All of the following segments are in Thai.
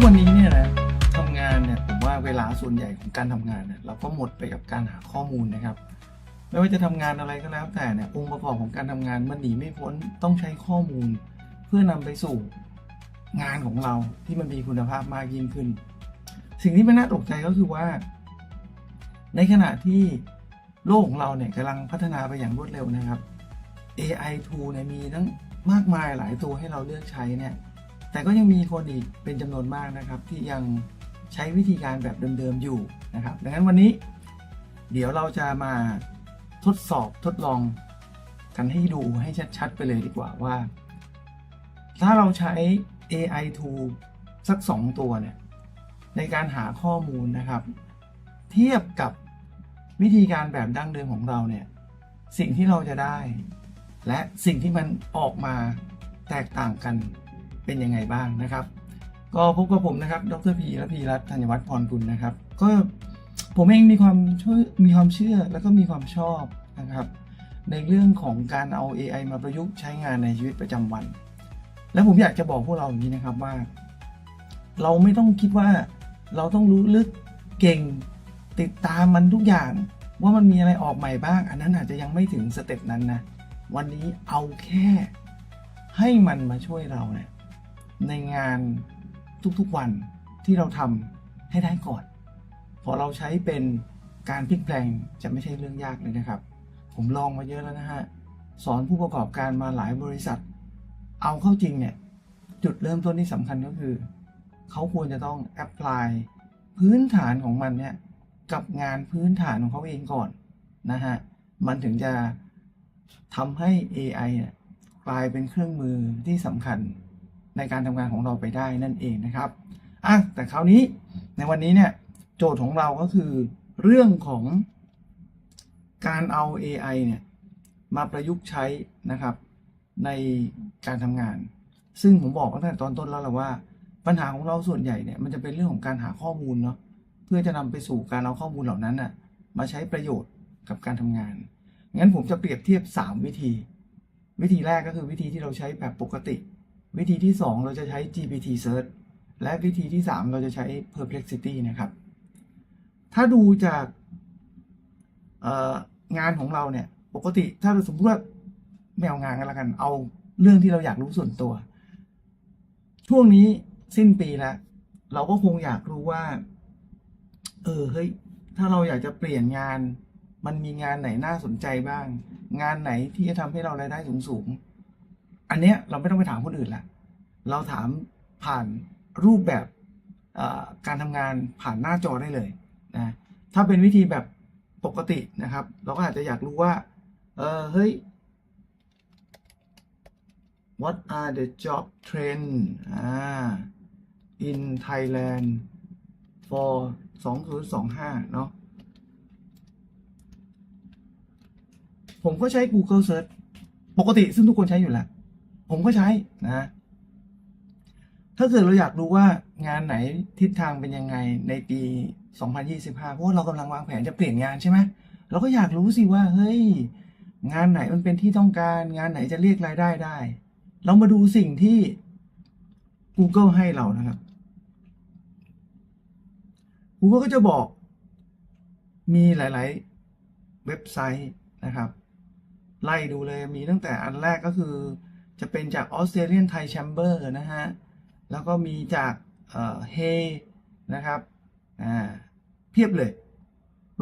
กวันนี้เนี่ยนะทำงานเนี่ยผมว่าเวลาส่วนใหญ่ของการทำงานเนี่ยเราก็หมดไปกับการหาข้อมูลนะครับ ไม่ว่าจะทำงานอะไรก็แล้ว แต่เนี่ยองค์ประกอบของการทำงานมันหนีไม่พ้นต้องใช้ข้อมูล เพื่อนำไปสู่งานของเราที่มันมีคุณภาพมากยิ่งขึ้น สิ่งที่มันน่าตกใจก็คือว่า ในขณะที่โลกของเราเนี่ยกำลังพัฒนาไปอย่างรวดเร็วนะครับ AI tool เนี่ยมีทั้งมากมายหลายตัวให้เราเลือกใช้เนี่ย แต่ก็ยังมีคนอีกเป็นจำนวนมากนะครับ ที่ยังใช้วิธีการแบบเดิมๆอยู่นะครับ ดังนั้นวันนี้เดี๋ยวเราจะมาทดสอบทดลองกันให้ดูให้ชัดๆ ไปเลยดีกว่าว่า ถ้าเราใช้ AI tool สัก 2 ตัวเนี่ยในการหาข้อมูลนะครับ เทียบกับวิธีการแบบดั้งเดิมของเราเนี่ยสิ่งที่เราจะได้ และสิ่งที่มันออกมาแตกต่างกัน เป็นยังไงบ้างนะครับ ก็พบกับผมนะครับ ดรพีและพีรัตน์ธัญวัฒน์พรกุลนะครับ ก็ผมเองมีความช่วยมีความเชื่อแล้วก็มีความชอบนะครับ ในเรื่องของการเอา AI มาประยุกต์ใช้งานในชีวิตประจำวัน และผมอยากจะบอกพวกเราอย่างนี้นะครับว่า เราไม่ต้องคิดว่าเราต้องรู้ลึกเก่งติดตามมันทุกอย่างว่ามันมีอะไรออกใหม่บ้าง อันนั้นอาจจะยังไม่ถึงสเต็ปนั้นนะ วันนี้เอาแค่ให้มันมาช่วยเราเนี่ย ในงานทุกๆวันที่เราทำให้ได้ก่อน พอเราใช้เป็นการพลิกแปลงจะไม่ใช่เรื่องยากเลยนะครับ ผมลองมาเยอะแล้วนะฮะ สอนผู้ประกอบการมาหลายบริษัท เอาเข้าจริงเนี่ย จุดเริ่มต้นที่สำคัญก็คือ เขาควรจะต้องแอพพลายพื้นฐานของมันเนี่ย กับงานพื้นฐานของเขาเองก่อนนะฮะ มันถึงจะทำให้ AI เนี่ยกลายเป็นเครื่องมือที่สำคัญ ในการทำงานของเราไปได้นั่นเองนะครับอะแต่คราวนี้ในวันนี้เนี่ยโจทย์ของเราก็คือเรื่องของการเอา AI เนี่ยมาประยุกต์ใช้นะครับในการทำงาน ซึ่งผมบอกตั้งแต่ตอนต้นแล้วแหละว่า ปัญหาของเราส่วนใหญ่เนี่ยมันจะเป็นเรื่องของการหาข้อมูลเนาะเพื่อจะนำไปสู่การเอาข้อมูลเหล่านั้นน่ะมาใช้ประโยชน์กับการทำงาน งั้นผมจะเปรียบเทียบ 3 วิธี วิธีแรกก็คือวิธีที่เราใช้แบบปกติ วิธีที่ 2 เราจะใช้ GPT Search และวิธีที่ 3 เราจะใช้ Perplexity นะครับ ถ้าดูจากงานของเราเนี่ย ปกติถ้าเราสมมติว่าไม่เอางานกันละกัน เอาเรื่องที่เราอยากรู้ส่วนตัว ช่วงนี้สิ้นปีแล้ว เราก็คงอยากรู้ว่า เออเฮ้ย ถ้าเราอยากจะเปลี่ยนงาน มันมีงานไหนน่าสนใจบ้าง งานไหนที่จะทำให้เรารายได้สูงสูง อันเนี้ยเราไม่ต้องไปถามคนอื่นละเราถามผ่านรูปแบบการทำงานผ่านหน้าจอได้เลยนะถ้าเป็นวิธีแบบปกตินะครับ เราก็อาจจะอยากรู้ว่า เออเฮ้ย what are the job trend อ่า in Thailand for 2025 เนาะผมก็ใช้ Google Search ปกติซึ่งทุกคนใช้อยู่แล้ว ผมก็ใช้นะ ถ้าเกิดเราอยากรู้ว่างานไหนทิศทางเป็นยังไงในปี 2025 เพราะว่าเรากำลังวางแผนจะเปลี่ยนงานใช่ไหมเราก็อยากรู้สิว่า เฮ้ย งานไหนมันเป็นที่ต้องการ งานไหนจะเรียกรายได้ได้ เรามาดูสิ่งที่ Google ให้เรานะครับ Google ก็จะบอกมีหลาย ๆ เว็บไซต์นะครับ ไล่ดูเลยมีตั้งแต่อันแรกก็คือ จะเป็นจาก Australian Thai Chamber นะฮะ แล้วก็มีจากเอ่อ Hey นะครับอ่าเพียบเลย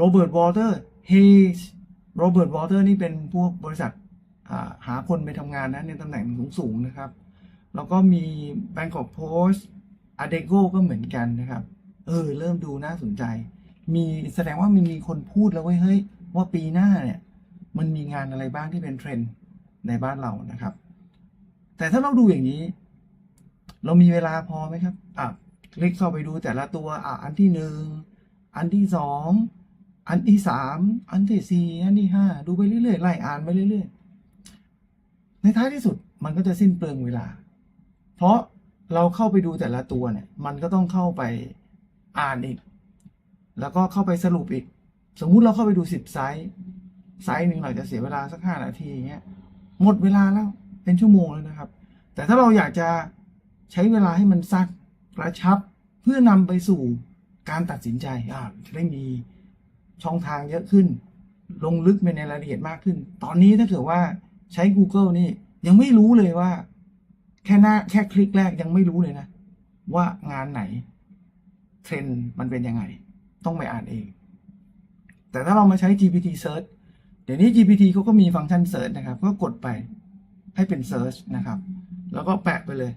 Robert Walter Hey Robert Walter นี่เป็นพวกบริษัทาหาคนไปทำงานนะในตำแหน่งสูงๆนะครับ แล้วก็มี Bangkok Post Adecco ก็เหมือนกันนะครับ เออ เริ่มดูน่าสนใจ มีแสดงว่ามันมีคนพูดแล้วเว้ยเฮ้ยว่าปีหน้าเนี่ย มันมีงานอะไรบ้างที่เป็นเทรนด์ในบ้านเรานะครับ แต่ถ้าเราดูอย่างนี้ เรามีเวลาพอไหมครับอะคลิกเข้าไปดูแต่ละตัวอะอันที่หนึ่งอันที่สองอันที่สามอันที่สี่อันที่ห้าดูไปเรื่อยๆไล่อ่านไปเรื่อยๆ ในท้ายที่สุดมันก็จะสิ้นเปลืองเวลา เพราะเราเข้าไปดูแต่ละตัวเนี่ย มันก็ต้องเข้าไปอ่านอีก แล้วก็เข้าไปสรุปอีก สมมุติเราเข้าไปดูสิบไซส์ไซส์หนึ่งเราจะเสียเวลาสักห้านาทีอย่างเงี้ยหมดเวลาแล้ว เป็นชั่วโมงแล้วนะครับ แต่ถ้าเราอยากจะใช้เวลาให้มันสั้นกระชับเพื่อนำไปสู่การตัดสินใจอ่าจะได้มีช่องทางเยอะขึ้น ลงลึกไปในรายละเอียดมากขึ้น ตอนนี้ถ้าเกิดว่าใช้ Google นี่ยังไม่รู้เลยว่า แค่หน้าแค่คลิกแรกยังไม่รู้เลยนะ ว่างานไหน เทรนด์มันเป็นยังไง ต้องไปอ่านเอง แต่ถ้าเรามาใช้ GPT Search เดี๋ยวนี้ GPT เขาก็มีฟังก์ชัน Search นะครับ ก็กดไป ให้เป็น Search นะครับ แล้วก็แปะไปเลย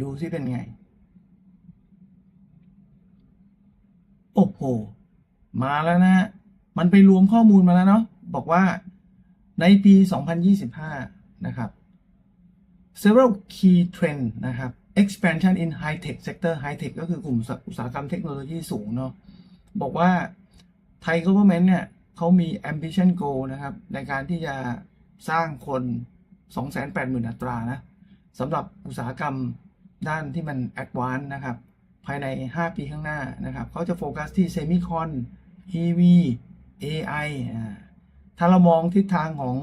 ดูซิเป็นไง โอ้โห มาแล้วนะฮะมันไปรวมข้อมูลมาแล้วเนาะบอกว่าในปี 2025 นะครับ several key trend นะครับ expansion in high tech sector high tech ก็คือกลุ่มอุตสาหกรรมเทคโนโลยีสูงเนาะบอกว่าไทย government เนี่ยเขามี ambition goal นะครับ ในการที่จะ สร้างคน 280,000 อัตรานะสำหรับอุตสาหกรรมด้านที่มัน advanced นะครับ ภายใน 5 ปีข้างหน้านะครับเขาจะโฟกัสที่ semicon EV AI ถ้าเรามองทิศทางของ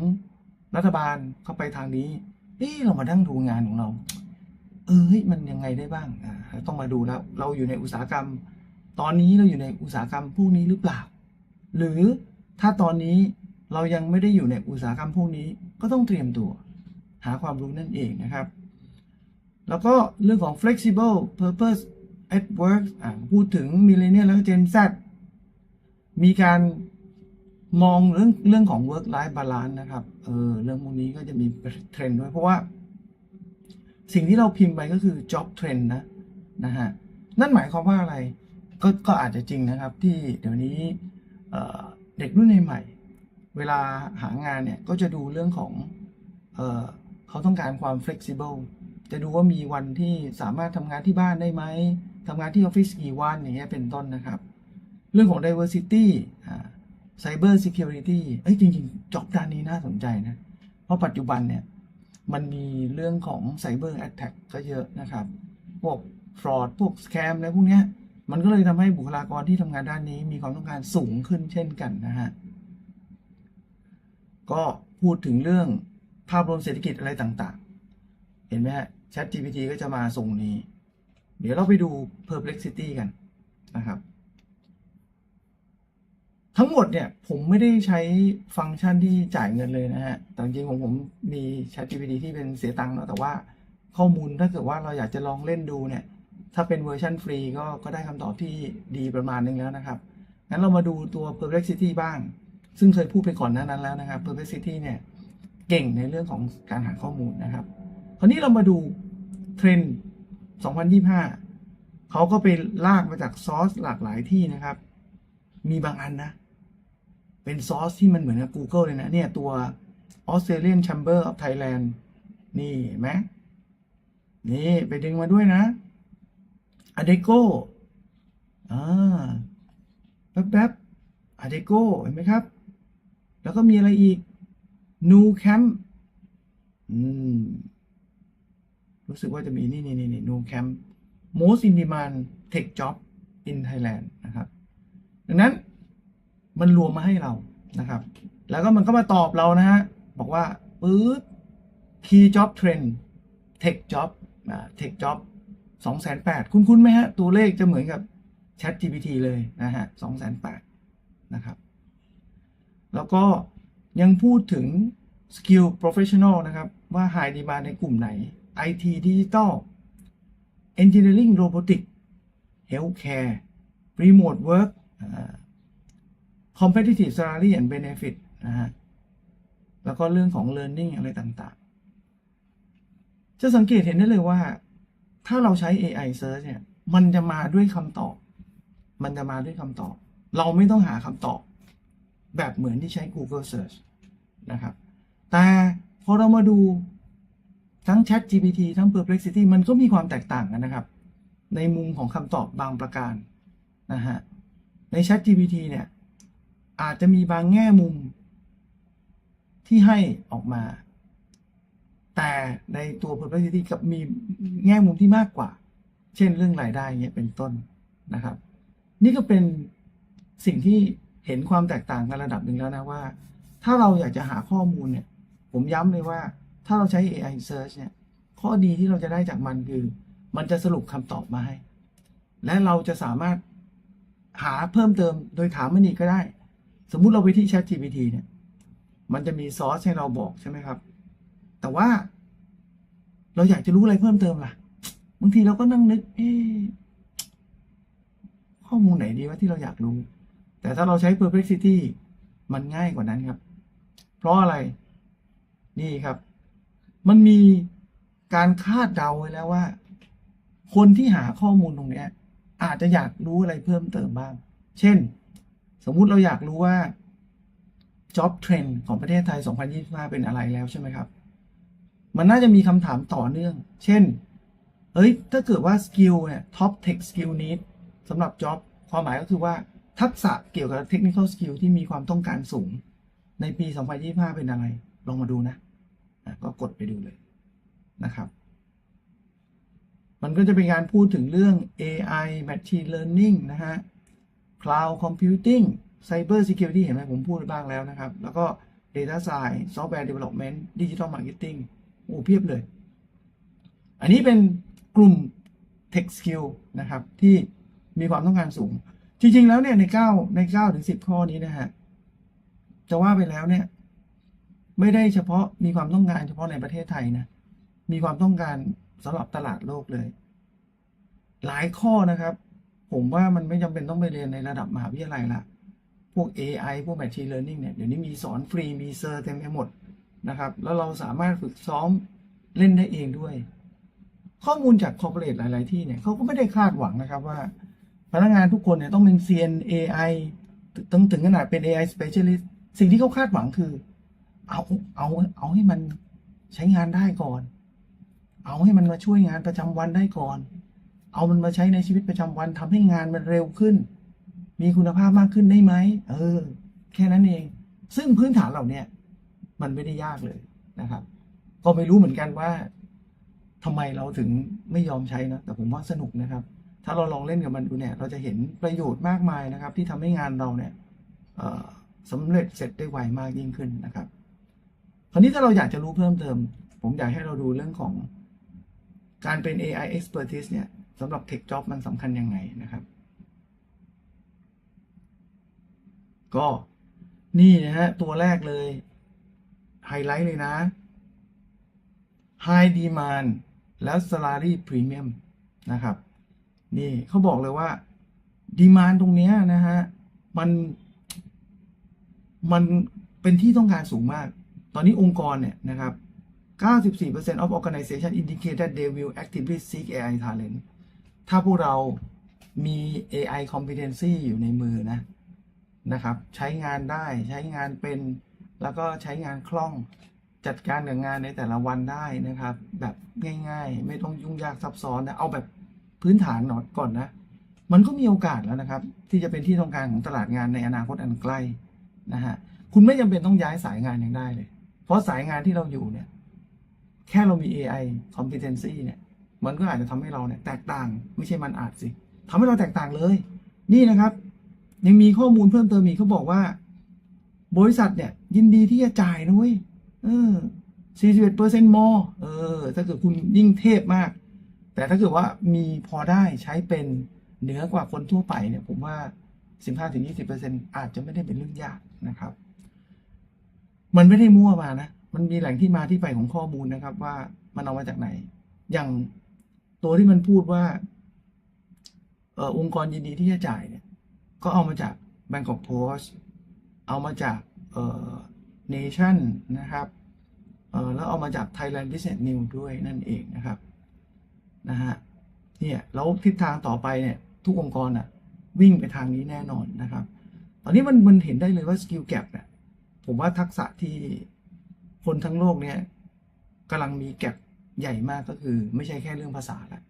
รัฐบาลเข้าไปทางนี้เอ๊เรามาดั้งดูงานของเรา เออเฮ้ยมันยังไงได้บ้างอ่าต้องมาดูแล้ว เราอยู่ในอุตสาหกรรม ตอนนี้เราอยู่ในอุตสาหกรรมพวกนี้หรือเปล่า หรือถ้าตอนนี้ เรายังไม่ได้อยู่ในอุตสาหกรรมพวกนี้ก็ต้องเตรียมตัว หาความรู้นั่นเองนะครับ แล้วก็เรื่องของ flexible purpose at work พูดถึง millennial แล้วก็ Gen Z มีการมองเรื่องเรื่องของ work life balance นะครับ เออ เรื่องพวกนี้ก็จะมีเทรนด์ด้วย เพราะว่า สิ่งที่เราพิมพ์ไปก็คือ job trend นะ นะฮะ นั่นหมายความว่าอะไร ก็ ก็อาจจะจริงนะครับ ที่เดี๋ยวนี้เเด็กรุ่นใหม่ เวลาหางานเนี่ยก็จะดูเรื่องของเออเขาต้องการความ flexible จะดูว่ามีวันที่สามารถทำงานที่บ้านได้ไหมทำงานที่ออฟฟิศกี่วันอย่างเงี้ยเป็นต้นนะครับ เรื่องของ diversity อ่า cyber security เอ้ยจริงๆจ็อบด้านนี้น่าสนใจนะ เพราะปัจจุบันเนี่ยมันมีเรื่องของ cyber attack ก็เยอะนะครับ พวก fraud พวก scam อะไรพวกเนี้ยมันก็เลยทำให้บุคลากรที่ทำงานด้านนี้มีความต้องการสูงขึ้นเช่นกันนะฮะ ก็พูดถึงเรื่องภาพรวมเศรษฐกิจอะไรต่างๆ เห็นไหมฮะ Chat GPT ก็จะมาส่งนี้ เดี๋ยวเราไปดู perplexity กันนะครับ ทั้งหมดเนี่ย ผมไม่ได้ใช้ฟังก์ชันที่จ่ายเงินเลยนะฮะ แต่จริงของผมมี Chat GPT ที่เป็นเสียตังค์เนอะแต่ว่าข้อมูลถ้าเกิดว่าเราอยากจะลองเล่นดูเนี่ย ถ้าเป็นเวอร์ชันฟรีก็ก็ได้คำตอบที่ดีประมาณนึงแล้วนะครับ งั้นเรามาดูตัว perplexity บ้าง ซึ่งเคยพูดไปก่อนหน้านั้นแล้วนะครับ perplexity เนี่ยเก่งในเรื่องของการหาข้อมูลนะครับ คราวนี้เรามาดูเทรนด์2025 เขาก็ไปลากมาจากซอสหลากหลายที่นะครับ มีบางอันนะ เป็นซอสที่มันเหมือนกับ Google เลยนะเนี่ยตัว Australian Chamber of Thailand นี่เห็นไหมนี่ไปดึงมาด้วยนะ Adecco อ่าแป๊บๆ Adecco เห็นไหมครับ แล้วก็มีอะไรอีก New Camp อืม รู้สึกว่าจะมีนี่นี่นี่นี่ New Camp Most in Demand Tech Job in Thailand นะครับ ดังนั้นมันรวมมาให้เรานะครับ แล้วก็มันก็มาตอบเรานะฮะ บอกว่าปื๊ด Key Job Trend Tech Job อ่า Tech Job 208,000คุ้นๆไหมฮะ ตัวเลขจะเหมือนกับ Chat GPT เลยนะฮะ208,000นะครับ แล้วก็ยังพูดถึง Skill Professional นะครับ ว่า High Demand ในกลุ่มไหน IT Digital Engineering Robotics Healthcare Remote Work อ่า competitive salary and benefit นะฮะแล้วก็เรื่องของ learning อะไรต่างๆ จะสังเกตเห็นได้เลยว่า ถ้าเราใช้ AI search เนี่ย มันจะมาด้วยคำตอบ มันจะมาด้วยคำตอบ เราไม่ต้องหาคำตอบ แบบเหมือนที่ใช้ Google Search นะครับ แต่พอเรามาดูทั้ง Chat GPT ทั้ง Perplexity มันก็มีความแตกต่างกันนะครับ ในมุมของคำตอบบางประการนะฮะ ใน Chat GPT เนี่ย อาจจะมีบางแง่มุมที่ให้ออกมา แต่ในตัว Perplexity กับมีแง่มุมที่มากกว่า เช่นเรื่องรายได้เงี้ยเป็นต้นนะครับ นี่ก็เป็นสิ่งที่ เห็นความแตกต่างกันระดับหนึ่งแล้วนะว่า ถ้าเราอยากจะหาข้อมูลเนี่ย ผมย้ำเลยว่าถ้าเราใช้ AI Search เนี่ย ข้อดีที่เราจะได้จากมันคือ มันจะสรุปคำตอบมาให้ และเราจะสามารถหาเพิ่มเติมโดยถามมันอีกก็ได้ สมมุติเราไปที่ Chat GPT เนี่ย มันจะมีซอสให้เราบอกใช่ไหมครับ แต่ว่า เราอยากจะรู้อะไรเพิ่มเติมล่ะ บางทีเราก็นั่งนึก เอ๊ข้อมูลไหนดีว่าที่เราอยากรู้ แต่ถ้าเราใช้ perplexity มันง่ายกว่านั้นครับ เพราะอะไรนี่ครับ มันมีการคาดเดาไว้แล้วว่า คนที่หาข้อมูลตรงนี้อาจจะอยากรู้อะไรเพิ่มเติมบ้าง เช่น สมมุติเราอยากรู้ว่า job trend ของประเทศไทย 2025 เป็นอะไรแล้วใช่ไหมครับ มันน่าจะมีคำถามต่อเนื่อง เช่น เอ้ย ถ้าเกิดว่าสกิลเนี่ย top tech skill need สำหรับ job ความหมายก็คือว่า ทักษะเกี่ยวกับ technical skill ที่มีความต้องการสูง ในปี 2025 เป็นอะไร ลองมาดูนะก็กดไปดูเลยนะครับ มันก็จะเป็นการพูดถึงเรื่อง AI machine learning นะฮะ cloud computing cyber security เห็นไหมผมพูดไปบ้างแล้วนะครับ แล้วก็ data science software development digital marketing โอ้เพียบเลย อันนี้เป็นกลุ่ม tech skill นะครับ ที่มีความต้องการสูง จริงๆแล้วเนี่ยใน9ใน9ถึง10ข้อนี้นะฮะจะว่าไปแล้วเนี่ย ไม่ได้เฉพาะมีความต้องการเฉพาะในประเทศไทยนะมีความต้องการสำหรับตลาดโลกเลย หลายข้อนะครับ ผมว่ามันไม่จำเป็นต้องไปเรียนในระดับมหาวิทยาลัยละพวก AI พวก Machine Learning เนี่ยเดี๋ยวนี้มีสอนฟรีมีเซอร์เต็มไปหมดนะครับ แล้วเราสามารถฝึกซ้อมเล่นได้เองด้วย ข้อมูลจากคอร์ปอเรทหลาย ๆ ที่เนี่ยเขาก็ไม่ได้คาดหวังนะครับว่า พนักงานทุกคนเนี่ยต้องเป็น CN AI ต้องถึงขนาดเป็น AI specialist สิ่งที่เขาคาดหวังคือ เอาเอาเอาให้มันใช้งานได้ก่อน เอาให้มันมาช่วยงานประจำวันได้ก่อน เอามันมาใช้ในชีวิตประจำวันทำให้งานมันเร็วขึ้น มีคุณภาพมากขึ้นได้ไหมเออ แค่นั้นเอง ซึ่งพื้นฐานเหล่าเนี้ยมันไม่ได้ยากเลยนะครับ ก็ไม่รู้เหมือนกันว่าทำไมเราถึงไม่ยอมใช้นะ แต่ผมว่าสนุกนะครับ ถ้าเราลองเล่นกับมันดูเนี่ย เราจะเห็นประโยชน์มากมายนะครับ ที่ทำให้งานเราเนี่ยสำเร็จเสร็จได้ไวมากยิ่งขึ้นนะครับ คราวนี้ถ้าเราอยากจะรู้เพิ่มเติม ผมอยากให้เราดูเรื่องของการเป็น AI expertise เนี่ยสำหรับ tech job มันสำคัญยังไงนะครับ ก็นี่นะฮะ ตัวแรกเลย ไฮไลท์เลยนะ High Demand แล้ว Salary Premium นะครับ นี่เขาบอกเลยว่าดีมานตรงเนี้ยนะฮะมันมันเป็นที่ต้องการสูงมาก ตอนนี้องค์กรเนี่ยนะครับ 94% of organization indicate that they will actively seek AI talent ถ้าพวกเรามี AI competency อยู่ในมือนะนะครับ ใช้งานได้ใช้งานเป็นแล้วก็ใช้งานคล่องจัดการกับงานในแต่ละวันได้นะครับ แบบง่าย ๆ ไม่ต้องยุ่งยากซับซ้อนนะเอาแบบ พื้นฐานหนอยก่อนนะ มันก็มีโอกาสแล้วนะครับ ที่จะเป็นที่ต้องการของตลาดงานในอนาคตอันใกล้นะฮะคุณไม่จำเป็นต้องย้ายสายงานยังได้เลย เพราะสายงานที่เราอยู่เนี่ย แค่เรามี AI competency เนี่ย มันก็อาจจะทำให้เราเนี่ยแตกต่าง ไม่ใช่มันอาจสิทำให้เราแตกต่างเลย นี่นะครับ ยังมีข้อมูลเพิ่มเติมอีกเขาบอกว่า บริษัทเนี่ย ยินดีที่จะจ่ายนะเว้ยเออ41เปอร์เซ็นต์มอเออ ถ้าเกิดคุณยิ่งเทพมาก แต่ถ้าเกิดว่ามีพอได้ใช้เป็นเหนือกว่าคนทั่วไปเนี่ยผมว่า 15-20%อาจจะไม่ได้เป็นเรื่องยากนะครับ มันไม่ได้มั่วมานะ มันมีแหล่งที่มาที่ไปของข้อมูลนะครับ ว่ามันเอามาจากไหน อย่างตัวที่มันพูดว่าออองค์กรยินดีที่จะจ่ายเนี่ย ก็เอามาจาก Bangkok Post เอามาจากเอ่อ Nation นะครับเออแล้วเอามาจาก Thailand Business News ด้วยนั่นเองนะครับ นะฮะเนี่ยแล้วทิศทางต่อไปเนี่ยทุกองค์กรอะวิ่งไปทางนี้แน่นอนนะครับ ตอนนี้มันมันเห็นได้เลยว่า skill gap เนี่ยผมว่าทักษะที่คนทั้งโลกเนี่ยกำลังมีแก p ใหญ่มากก็คือ ไม่ใช่แค่เรื่องภาษาละ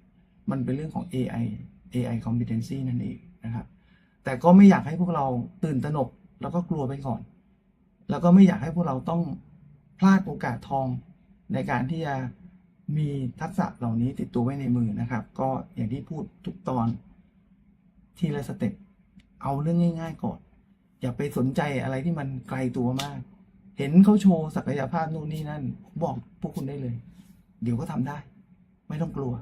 มันเป็นเรื่องของ AI AI competency นั่นเองนะครับ แต่ก็ไม่อยากให้พวกเราตื่นตระหนก แล้วก็กลัวไปก่อน แล้วก็ไม่อยากให้พวกเราต้องพลาดโอกาสทองในการที่จะ มีทักษะเหล่านี้ติดตัวไว้ในมือนะครับ ก็อย่างที่พูดทุกตอนทีละสเต็ปเอาเรื่องง่าย ๆก่อน อย่าไปสนใจอะไรที่มันไกลตัวมาก เห็นเขาโชว์ศักยภาพนู่นนี่นั่น บอกพวกคุณได้เลย เดี๋ยวก็ทำได้ ไม่ต้องกลัว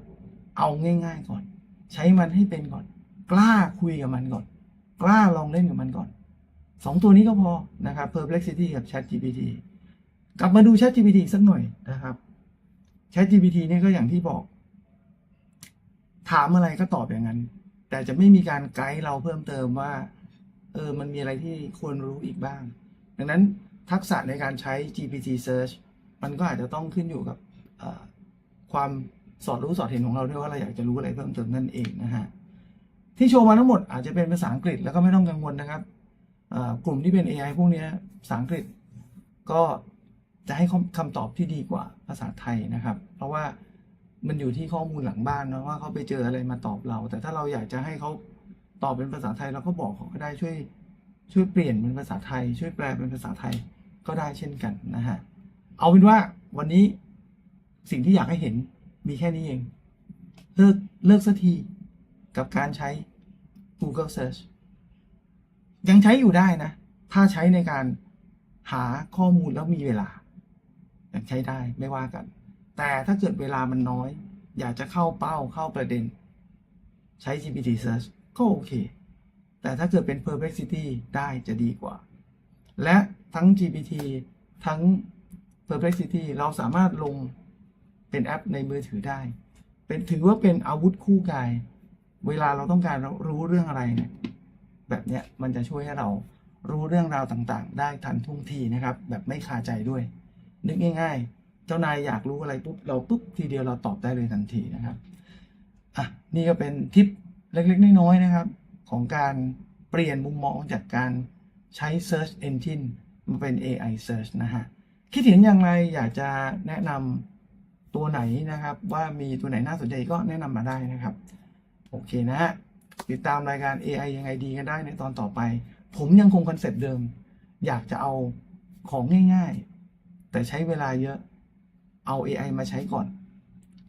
เอาง่าย ๆก่อน ใช้มันให้เป็นก่อน กล้าคุยกับมันก่อน กล้าลองเล่นกับมันก่อนสองตัวนี้ก็พอนะครับ Perplexity กับ ChatGPT กลับมาดู ChatGPT สักหน่อยนะครับ ChatGPT เนี่ยก็อย่างที่บอก ถามอะไรก็ตอบอย่างนั้น แต่จะไม่มีการไกด์เราเพิ่มเติมว่า เออ มันมีอะไรที่ควรรู้อีกบ้าง ดังนั้นทักษะในการใช้ GPT Search มันก็อาจจะต้องขึ้นอยู่กับความสอดรู้สอดเห็นของเราด้วยว่าเราอยากจะรู้อะไรเพิ่มเติมนั่นเองนะฮะที่โชว์มาทั้งหมดอาจจะเป็นภาษาอังกฤษแล้วก็ไม่ต้องกังวลนะครับกลุ่มที่เป็น AI พวกนี้ภาษาอังกฤษก็ จะให้คำตอบที่ดีกว่าภาษาไทยนะครับ เพราะว่ามันอยู่ที่ข้อมูลหลังบ้านนะว่าเขาไปเจออะไรมาตอบเรา แต่ถ้าเราอยากจะให้เขาตอบเป็นภาษาไทยเราก็บอกเขาก็ได้ช่วยช่วยเปลี่ยนเป็นภาษาไทย ช่วยแปลเป็นภาษาไทยก็ได้เช่นกันนะฮะเอาเป็นว่าวันนี้สิ่งที่อยากให้เห็นมีแค่นี้เอง เลิกเลิกสักทีกับการใช้ Google Search ยังใช้อยู่ได้นะ ถ้าใช้ในการหาข้อมูลแล้วมีเวลา ยังใช้ได้ไม่ว่ากัน แต่ถ้าเกิดเวลามันน้อย อยากจะเข้าเป้าเข้าประเด็น ใช้ GPT Search ก็โอเค แต่ถ้าเกิดเป็น Perplexity ได้จะดีกว่า และทั้ง GPT ทั้ง Perplexity เราสามารถลงเป็นแอปในมือถือได้ เป็นถือว่าเป็นอาวุธคู่กาย เวลาเราต้องการรู้เรื่องอะไรเนี่ยแบบเนี้ยมันจะช่วยให้เรารู้เรื่องราวต่างๆ ได้ทันท่วงทีนะครับ แบบไม่คาใจด้วย นึกง่าย ๆ เจ้านายอยากรู้อะไรปุ๊บเราปุ๊บทีเดียวเราตอบได้เลยทันทีนะครับอะนี่ก็เป็นทิปเล็กๆ น้อยๆนะครับ ของการเปลี่ยนมุมมองจากการใช้ Search Engine มาเป็น AI Search นะฮะคิดเห็นอย่างไรอยากจะแนะนำตัวไหนนะครับ ว่ามีตัวไหนน่าสนใจก็แนะนำมาได้นะครับ โอเคนะฮะติดตามรายการ AI ยังไงดีกันได้ในตอนต่อไป ผมยังคงคอนเซปต์เดิม อยากจะเอาของง่าย ๆ แต่ใช้เวลาเยอะเอา AI มาใช้ก่อน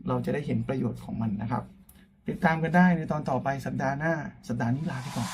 เราจะได้เห็นประโยชน์ของมันนะครับ ติดตามกันได้ในตอนต่อไปสัปดาห์หน้า สัปดาห์นี้ลาไปก่อน